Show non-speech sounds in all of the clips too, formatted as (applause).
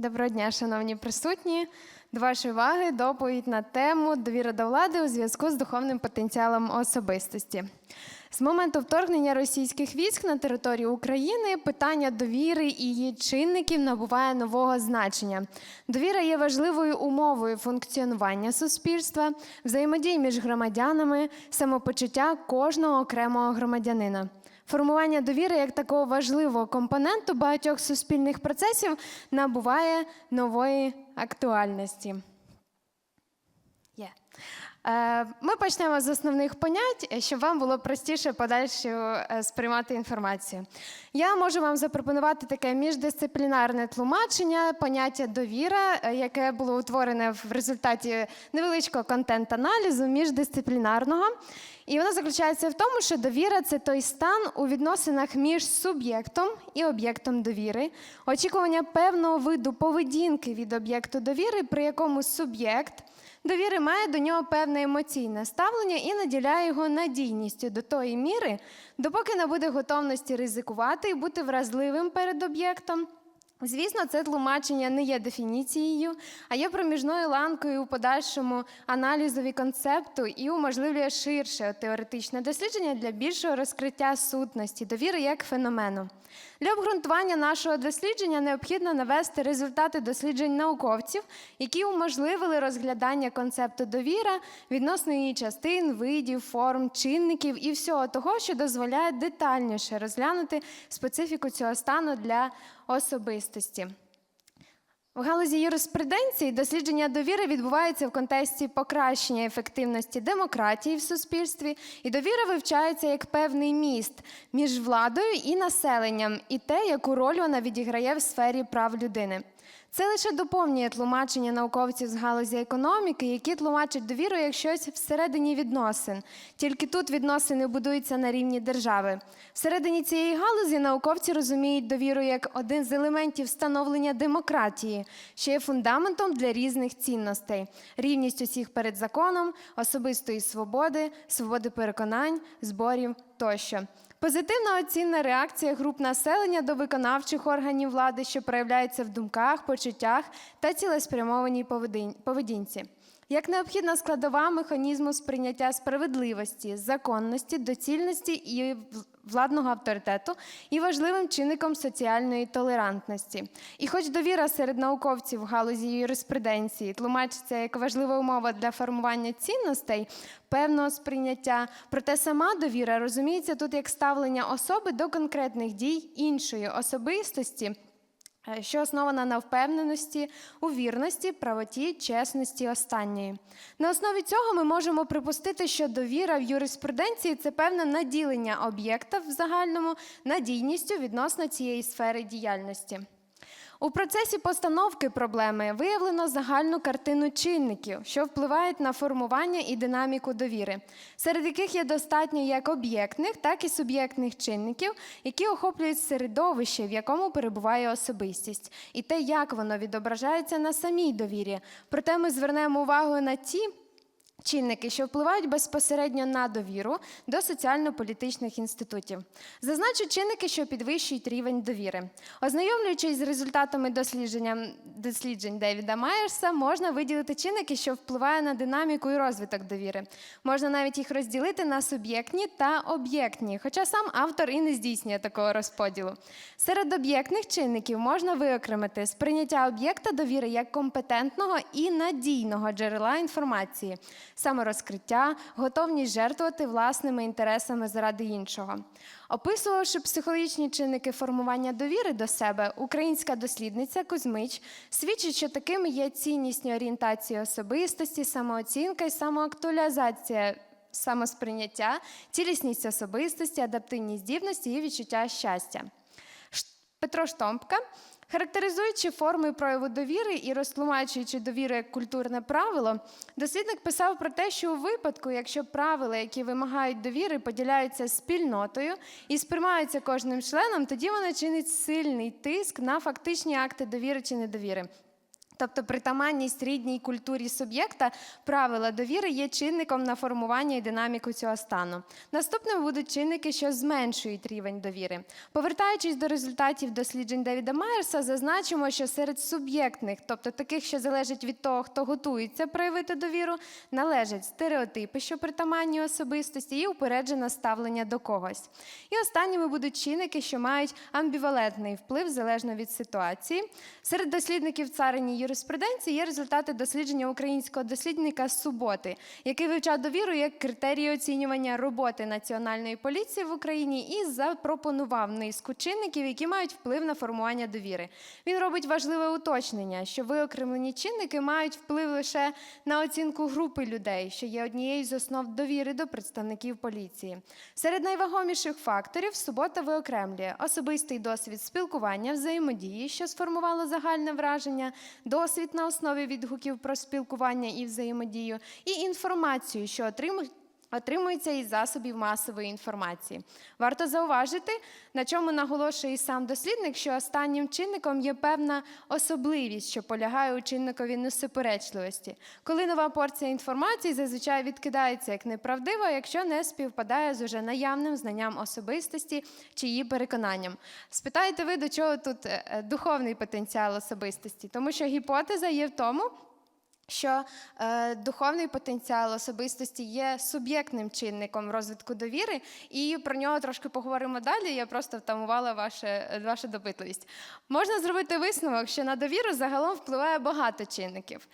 Доброго дня, шановні присутні. До вашої уваги доповідь на тему довіра до влади у зв'язку з духовним потенціалом особистості. З моменту вторгнення російських військ на територію України питання довіри і її чинників набуває нового значення. Довіра є важливою умовою функціонування суспільства, взаємодії між громадянами, самопочуття кожного окремого громадянина. Формування довіри як такого важливого компоненту багатьох суспільних процесів набуває нової актуальності. Є. Е, Ми почнемо з основних понять, щоб вам було простіше подальше е, сприймати інформацію. Я можу вам запропонувати таке міждисциплінарне тлумачення поняття довіра, е, яке було утворене в результаті невеличкого контент-аналізу міждисциплінарного. І воно заключається в тому, що довіра це той стан у відносинах між суб'єктом і об'єктом довіри, очікування певного виду поведінки від об'єкту довіри, при якому суб'єкт довіри має до нього певне емоційне ставлення і наділяє його надійністю до тої міри, допоки не буде готовності ризикувати і бути вразливим перед об'єктом. Звісно, це тлумачення не є дефініцією, а є проміжною ланкою у подальшому аналізові концепту і уможливлює ширше теоретичне дослідження для більшого розкриття сутності довіри як феномену. Для обґрунтування нашого дослідження необхідно навести результати досліджень науковців, які уможливили розглядання концепту довіра відносно її частин, видів, форм, чинників і всього того, що дозволяє детальніше розглянути специфіку цього стану для особистості. В галузі юриспруденції дослідження довіри відбувається в контексті покращення ефективності демократії в суспільстві, і довіра вивчається як певний міст між владою і населенням, і те, яку роль вона відіграє в сфері прав людини. Це лише доповнює тлумачення науковців з галузі економіки, які тлумачать довіру як щось всередині відносин. Тільки тут відносини будуються на рівні держави. Всередині цієї галузі науковці розуміють довіру як один з елементів становлення демократії, що є фундаментом для різних цінностей: рівність усіх перед законом, особистої свободи, свободи переконань, зборів тощо. Позитивна оцінна реакція груп населення до виконавчих органів влади, що проявляється в думках, почуттях та цілеспрямованій поведін- поведінці. Як необхідна складова механізму сприйняття справедливості, законності, доцільності і владного авторитету і важливим чинником соціальної толерантності. І хоч довіра серед науковців в галузі юриспруденції тлумачиться як важлива умова для формування цінностей, певного сприйняття, проте сама довіра розуміється тут як ставлення особи до конкретних дій іншої особистості. Е, Що основана на впевненості, у вірності, правоті, чесності останньої. На основі цього ми можемо припустити, що довіра в юриспруденції це певне наділення об'єкта в загальному надійністю відносно цієї сфери діяльності. У процесі постановки проблеми виявлено загальну картину чинників, що впливають на формування і динаміку довіри, серед яких є достатньо як об'єктних, так і суб'єктних чинників, які охоплюють середовище, в якому перебуває особистість, і те, як воно відображається на самій довірі. Проте ми звернемо увагу на ті. Чинники, що впливають безпосередньо на довіру до соціально-політичних інститутів. Зазначу чинники, що підвищують рівень довіри. Ознайомлюючись з результатами дослідження, досліджень Девіда Майерса, можна виділити чинники, що впливають на динаміку і розвиток довіри. Можна навіть їх розділити на суб'єктні та об'єктні, хоча сам автор і не здійснює такого розподілу. Серед об'єктних чинників можна виокремити сприйняття об'єкта довіри як компетентного і надійного джерела інформації саморозкриття, готовність жертвувати власними інтересами заради іншого. Описувавши психологічні чинники формування довіри до себе, українська дослідниця Кузьмич свідчить, що такими є ціннісні орієнтації особистості, самооцінка і самоактуалізація самосприйняття, цілісність особистості, адаптивні здібності і відчуття щастя. Петро Штомпка Характеризуючи форми прояву довіри і розтлумачуючи довіру як культурне правило, дослідник писав про те, що у випадку, якщо правила, які вимагають довіри, поділяються спільнотою і сприймаються кожним членом, тоді вона чинить сильний тиск на фактичні акти довіри чи недовіри. Тобто притаманність рідній культурі суб'єкта правила довіри є чинником на формування і динаміку цього стану. Наступними будуть чинники, що зменшують рівень довіри. Повертаючись до результатів досліджень Девіда Майерса, зазначимо, що серед суб'єктних, тобто таких, що залежать від того, хто готується проявити довіру, належать стереотипи, що притаманні особистості, і упереджене ставлення до когось. І останніми будуть чинники, що мають амбівалентний вплив залежно від ситуації. Серед дослідників царині юриспруденції є результати дослідження українського дослідника суботи, який вивчав довіру як критерії оцінювання роботи національної поліції в Україні і запропонував низку чинників, які мають вплив на формування довіри. Він робить важливе уточнення, що виокремлені чинники мають вплив лише на оцінку групи людей, що є однією з основ довіри до представників поліції. Серед найвагоміших факторів субота виокремлює особистий досвід спілкування, взаємодії, що сформувало загальне враження, досвід на основі відгуків про спілкування і взаємодію, і інформацію, що отримують. Отримується із засобів масової інформації. Варто зауважити, на чому наголошує і сам дослідник, що останнім чинником є певна особливість, що полягає у чинникові несуперечливості. Коли нова порція інформації зазвичай відкидається як неправдива, якщо не співпадає з уже наявним знанням особистості чи її переконанням. Спитаєте ви, до чого тут е, е, духовний потенціал особистості? Тому що гіпотеза є в тому, що е, духовний потенціал особистості є суб'єктним чинником розвитку довіри, і про нього трошки поговоримо далі. Я просто втамувала ваше, вашу допитливість. Можна зробити висновок, що на довіру загалом впливає багато чинників.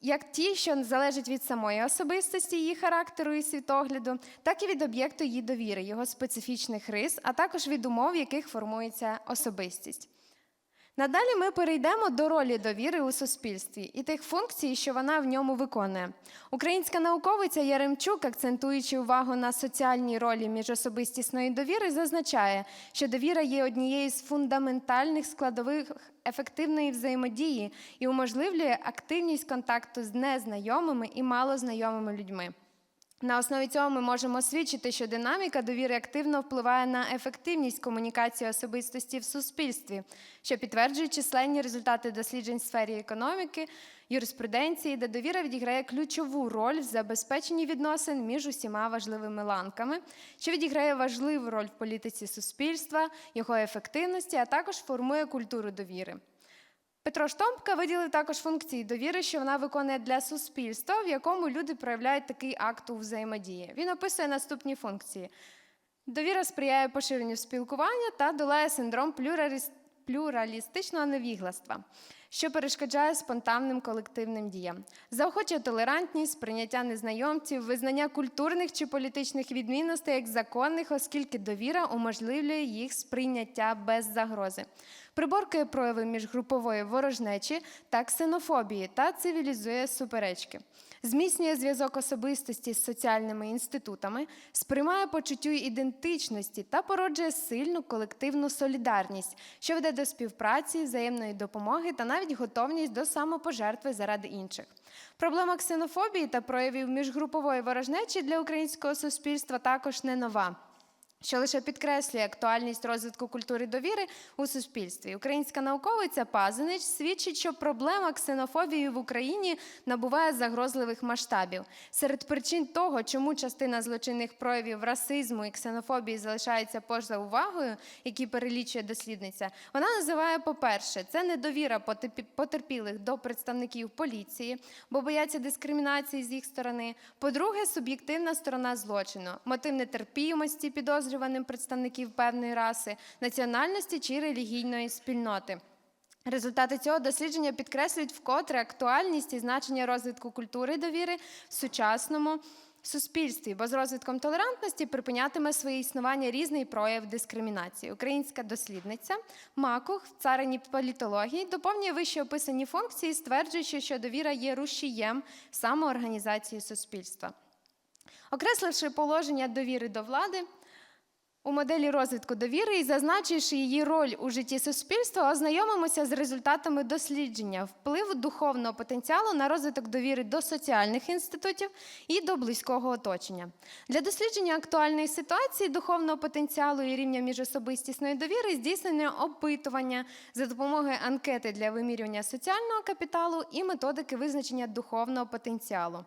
Як ті, що залежать від самої особистості, її характеру і світогляду, так і від об'єкту її довіри, його специфічних рис, а також від умов, в яких формується особистість. Надалі ми перейдемо до ролі довіри у суспільстві і тих функцій, що вона в ньому виконує. Українська науковиця Яремчук, акцентуючи увагу на соціальній ролі міжособистісної довіри, зазначає, що довіра є однією з фундаментальних складових ефективної взаємодії і уможливлює активність контакту з незнайомими і малознайомими людьми. На основі цього ми можемо свідчити, що динаміка довіри активно впливає на ефективність комунікації особистості в суспільстві, що підтверджують численні результати досліджень в сфері економіки, юриспруденції, де довіра відіграє ключову роль в забезпеченні відносин між усіма важливими ланками, що відіграє важливу роль в політиці суспільства, його ефективності, а також формує культуру довіри. Петро Штомпка виділив також функції довіри, що вона виконує для суспільства, в якому люди проявляють такий акт у взаємодії. Він описує наступні функції: довіра сприяє поширенню спілкування та долає синдром плюраліст... плюралістичного невігластва, що перешкоджає спонтанним колективним діям, заохочує толерантність, прийняття незнайомців, визнання культурних чи політичних відмінностей як законних, оскільки довіра уможливлює їх сприйняття без загрози приборкує прояви міжгрупової ворожнечі та ксенофобії та цивілізує суперечки, зміцнює зв'язок особистості з соціальними інститутами, сприймає почуттю ідентичності та породжує сильну колективну солідарність, що веде до співпраці, взаємної допомоги та навіть готовність до самопожертви заради інших. Проблема ксенофобії та проявів міжгрупової ворожнечі для українського суспільства також не нова що лише підкреслює актуальність розвитку культури довіри у суспільстві. Українська науковиця Пазинич свідчить, що проблема ксенофобії в Україні набуває загрозливих масштабів. Серед причин того, чому частина злочинних проявів расизму і ксенофобії залишається поза увагою, які перелічує дослідниця, вона називає, по-перше, це недовіра потерпілих до представників поліції, бо бояться дискримінації з їх сторони. По-друге, суб'єктивна сторона злочину, мотив нетерпімості, підозри підозрюваним представників певної раси, національності чи релігійної спільноти. Результати цього дослідження підкреслюють вкотре актуальність і значення розвитку культури довіри в сучасному суспільстві, бо з розвитком толерантності припинятиме своє існування різний прояв дискримінації. Українська дослідниця Макух в царині політології доповнює вище описані функції, стверджуючи, що довіра є рушієм самоорганізації суспільства. Окресливши положення довіри до влади. У моделі розвитку довіри і зазначивши її роль у житті суспільства, ознайомимося з результатами дослідження впливу духовного потенціалу на розвиток довіри до соціальних інститутів і до близького оточення. Для дослідження актуальної ситуації духовного потенціалу і рівня міжособистісної довіри здійснення опитування за допомогою анкети для вимірювання соціального капіталу і методики визначення духовного потенціалу.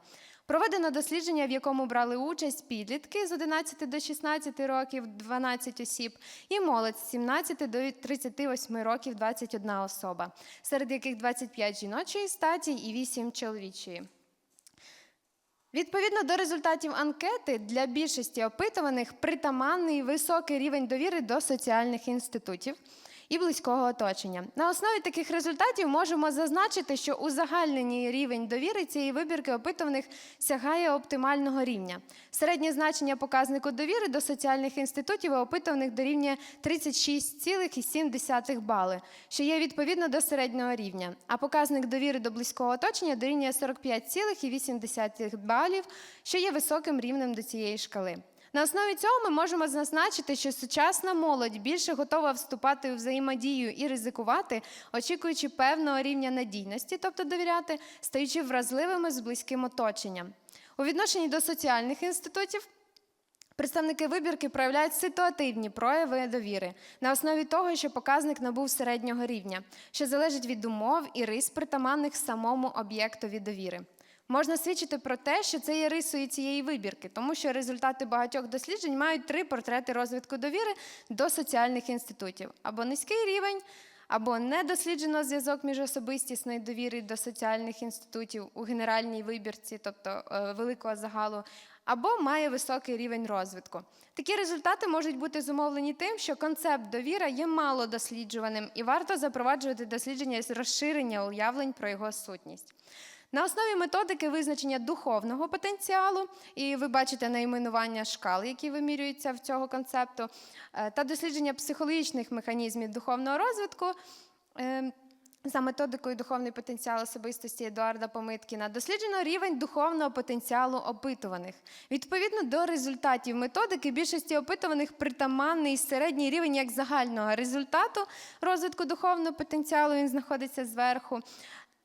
Проведено дослідження, в якому брали участь підлітки з 11 до 16 років 12 осіб, і молодь з 17 до 38 років 21 особа, серед яких 25 жіночої статі і 8 чоловічої. Відповідно до результатів анкети, для більшості опитуваних притаманний високий рівень довіри до соціальних інститутів і близького оточення. На основі таких результатів можемо зазначити, що узагальнений рівень довіри цієї вибірки опитуваних сягає оптимального рівня. Середнє значення показнику довіри до соціальних інститутів опитуваних дорівнює 36,7 бали, що є відповідно до середнього рівня. А показник довіри до близького оточення дорівнює 45,8 балів, що є високим рівнем до цієї шкали. На основі цього ми можемо зазначити, що сучасна молодь більше готова вступати у взаємодію і ризикувати, очікуючи певного рівня надійності, тобто довіряти, стаючи вразливими з близьким оточенням. У відношенні до соціальних інститутів Представники вибірки проявляють ситуативні прояви довіри на основі того, що показник набув середнього рівня, що залежить від умов і рис, притаманних самому об'єктові довіри. Можна свідчити про те, що це є рисою цієї вибірки, тому що результати багатьох досліджень мають три портрети розвитку довіри до соціальних інститутів: або низький рівень, або не досліджено зв'язок між особистісною довіри до соціальних інститутів у генеральній вибірці, тобто е, великого загалу, або має високий рівень розвитку. Такі результати можуть бути зумовлені тим, що концепт довіра є мало досліджуваним і варто запроваджувати дослідження з розширення уявлень про його сутність. На основі методики визначення духовного потенціалу, і ви бачите найменування шкал, які вимірюються в цього концепту, е, та дослідження психологічних механізмів духовного розвитку. е, За методикою духовний потенціал особистості Едуарда Помиткіна досліджено рівень духовного потенціалу опитуваних. Відповідно до результатів методики, більшості опитуваних притаманний середній рівень як загального результату розвитку духовного потенціалу, він знаходиться зверху,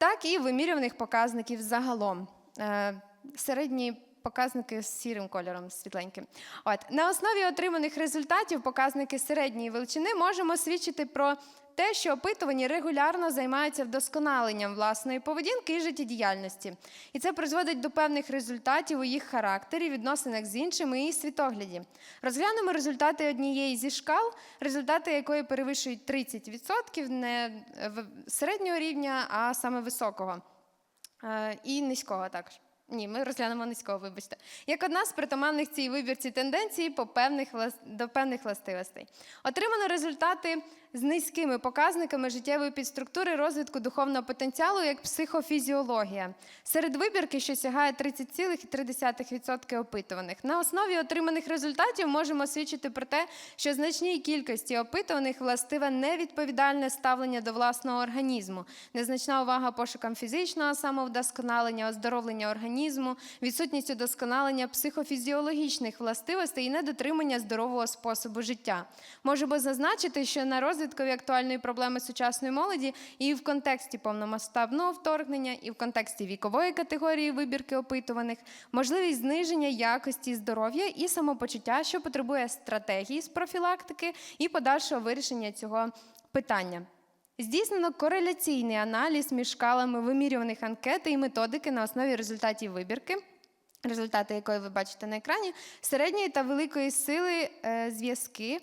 так і вимірюваних показників загалом. Середній Середні показники з сірим кольором, світленьким. От на основі отриманих результатів, показники середньої величини, можемо свідчити про те, що опитувані регулярно займаються вдосконаленням власної поведінки і життєдіяльності. І це призводить до певних результатів у їх характері, відносинах з іншими і світогляді. Розглянемо результати однієї зі шкал, результати якої перевищують 30% не середнього рівня, а саме високого. Е, І низького також. Ні, ми розглянемо низького, вибачте. Як одна з притаманних цій вибірці тенденцій по певних, до певних властивостей. Отримано результати з низькими показниками життєвої підструктури розвитку духовного потенціалу як психофізіологія. Серед вибірки, що сягає 30,3% опитуваних. На основі отриманих результатів можемо свідчити про те, що значній кількості опитуваних властиве невідповідальне ставлення до власного організму, незначна увага пошукам фізичного самовдосконалення, оздоровлення організму, відсутність удосконалення психофізіологічних властивостей і недотримання здорового способу життя. Можемо зазначити, що на розвиткові актуальної проблеми сучасної молоді і в контексті повномасштабного вторгнення, і в контексті вікової категорії вибірки опитуваних, можливість зниження якості здоров'я і самопочуття, що потребує стратегії з профілактики і подальшого вирішення цього питання. Здійснено кореляційний аналіз між шкалами вимірюваних анкети і методики на основі результатів вибірки, результати якої ви бачите на екрані, середньої та великої сили е, зв'язки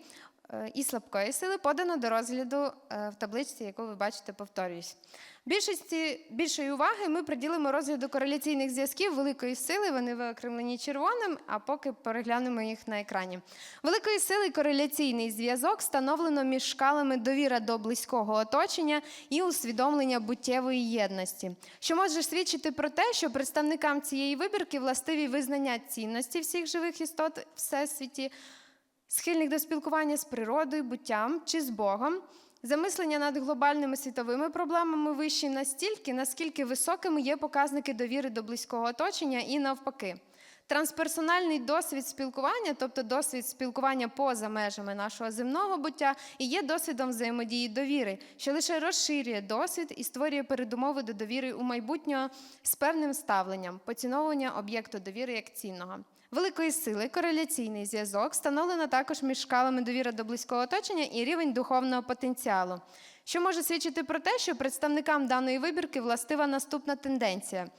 і слабкої сили подано до розгляду е, в табличці, яку ви бачите, повторююсь. Більшості більшої уваги ми приділимо розгляду кореляційних зв'язків великої сили. Вони виокремлені червоним, а поки переглянемо їх на екрані. Великої сили кореляційний зв'язок встановлено між шкалами довіра до близького оточення і усвідомлення буттєвої єдності, що може свідчити про те, що представникам цієї вибірки властиві визнання цінності всіх живих істот всесвіті, схильних до спілкування з природою, буттям чи з Богом. Замислення над глобальними світовими проблемами вищі настільки, наскільки високими є показники довіри до близького оточення і навпаки. Трансперсональний досвід спілкування, тобто досвід спілкування поза межами нашого земного буття, і є досвідом взаємодії довіри, що лише розширює досвід і створює передумови до довіри у майбутнього з певним ставленням, поціновування об'єкту довіри як цінного. Великої сили кореляційний зв'язок встановлено також між шкалами довіри до близького оточення і рівень духовного потенціалу, що може свідчити про те, що представникам даної вибірки властива наступна тенденція.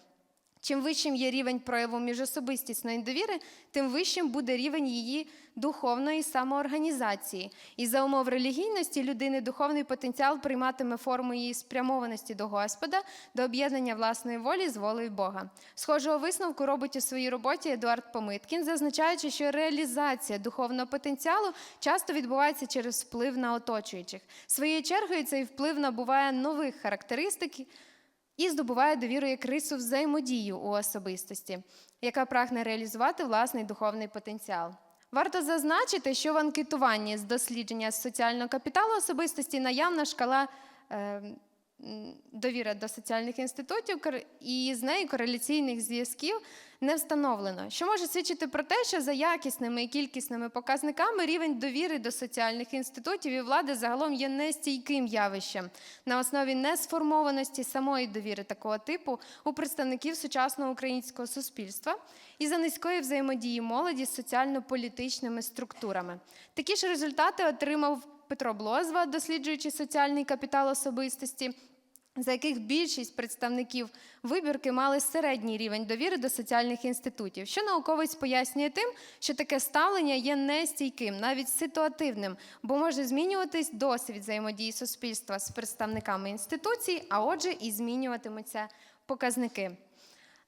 Чим вищим є рівень прояву міжособистісної довіри, тим вищим буде рівень її духовної самоорганізації. І за умов релігійності людини духовний потенціал прийматиме форму її спрямованості до Господа, до об'єднання власної волі з волею Бога. Схожого висновку робить у своїй роботі Едуард Помиткін, зазначаючи, що реалізація духовного потенціалу часто відбувається через вплив на оточуючих. Своєю чергою цей вплив набуває нових характеристик і здобуває довіру як рису взаємодію у особистості, яка прагне реалізувати власний духовний потенціал. Варто зазначити, що в анкетуванні з дослідження соціального капіталу особистості наявна шкала е, м, довіра до соціальних інститутів і з нею кореляційних зв'язків не встановлено, що може свідчити про те, що за якісними і кількісними показниками рівень довіри до соціальних інститутів і влади загалом є нестійким явищем на основі несформованості самої довіри такого типу у представників сучасного українського суспільства і за низької взаємодії молоді з соціально-політичними структурами. Такі ж результати отримав Петро Блозва, досліджуючи соціальний капітал особистості за яких більшість представників вибірки мали середній рівень довіри до соціальних інститутів, що науковець пояснює тим, що таке ставлення є нестійким, навіть ситуативним, бо може змінюватись досвід взаємодії суспільства з представниками інституцій, а отже, і змінюватимуться показники.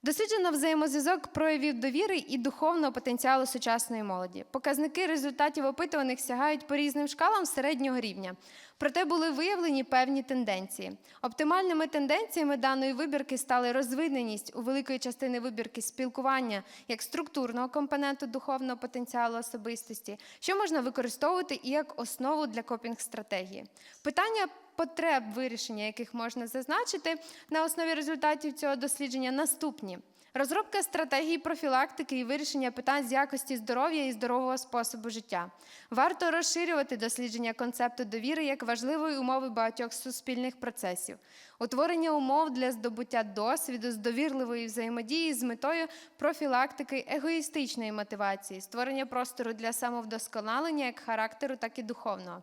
Досліджено взаємозв'язок проявів довіри і духовного потенціалу сучасної молоді. Показники результатів опитуваних сягають по різним шкалам середнього рівня. Проте були виявлені певні тенденції. Оптимальними тенденціями даної вибірки стали розвиненість у великої частини вибірки спілкування як структурного компоненту духовного потенціалу особистості, що можна використовувати і як основу для копінг-стратегії. Питання потреб, вирішення яких можна зазначити на основі результатів цього дослідження наступні. Розробка стратегії профілактики і вирішення питань з якості здоров'я і здорового способу життя. Варто розширювати дослідження концепту довіри як важливої умови багатьох суспільних процесів, утворення умов для здобуття досвіду з довірливої взаємодії з метою профілактики егоїстичної мотивації, створення простору для самовдосконалення як характеру, так і духовного.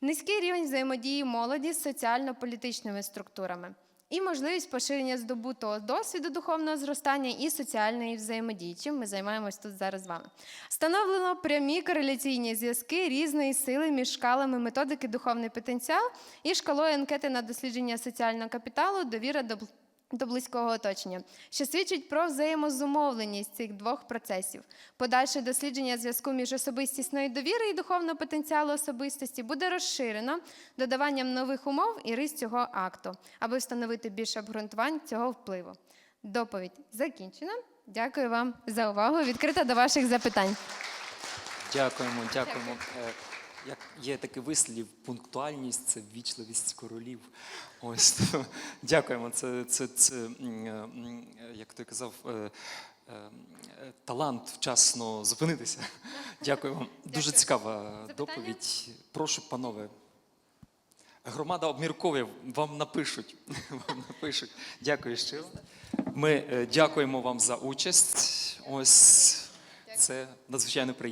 Низький рівень взаємодії молоді з соціально-політичними структурами і можливість поширення здобутого досвіду духовного зростання і соціальної взаємодії, чим ми займаємось тут зараз з вами. Встановлено прямі кореляційні зв'язки різної сили між шкалами методики духовний потенціал і шкалою анкети на дослідження соціального капіталу довіра до до близького оточення, що свідчить про взаємозумовленість цих двох процесів. Подальше дослідження зв'язку між особистісною довірою і духовного потенціалу особистості буде розширено додаванням нових умов і рис цього акту, аби встановити більше обґрунтувань цього впливу. Доповідь закінчена. Дякую вам за увагу. Відкрита до ваших запитань. Дякуємо, дякуємо. Е, Як є такий вислів, пунктуальність це ввічливість королів. Ось (laughs) дякуємо. Це, це, це е, м, як той казав, е, е, е, талант вчасно зупинитися. (laughs) Дякую вам. Дуже цікава доповідь. Прошу, панове. Громада обмірковує, вам напишуть. (laughs) Вам напишуть. Дякую щиро. Ми е, дякуємо вам за участь. Ось це надзвичайно приємно.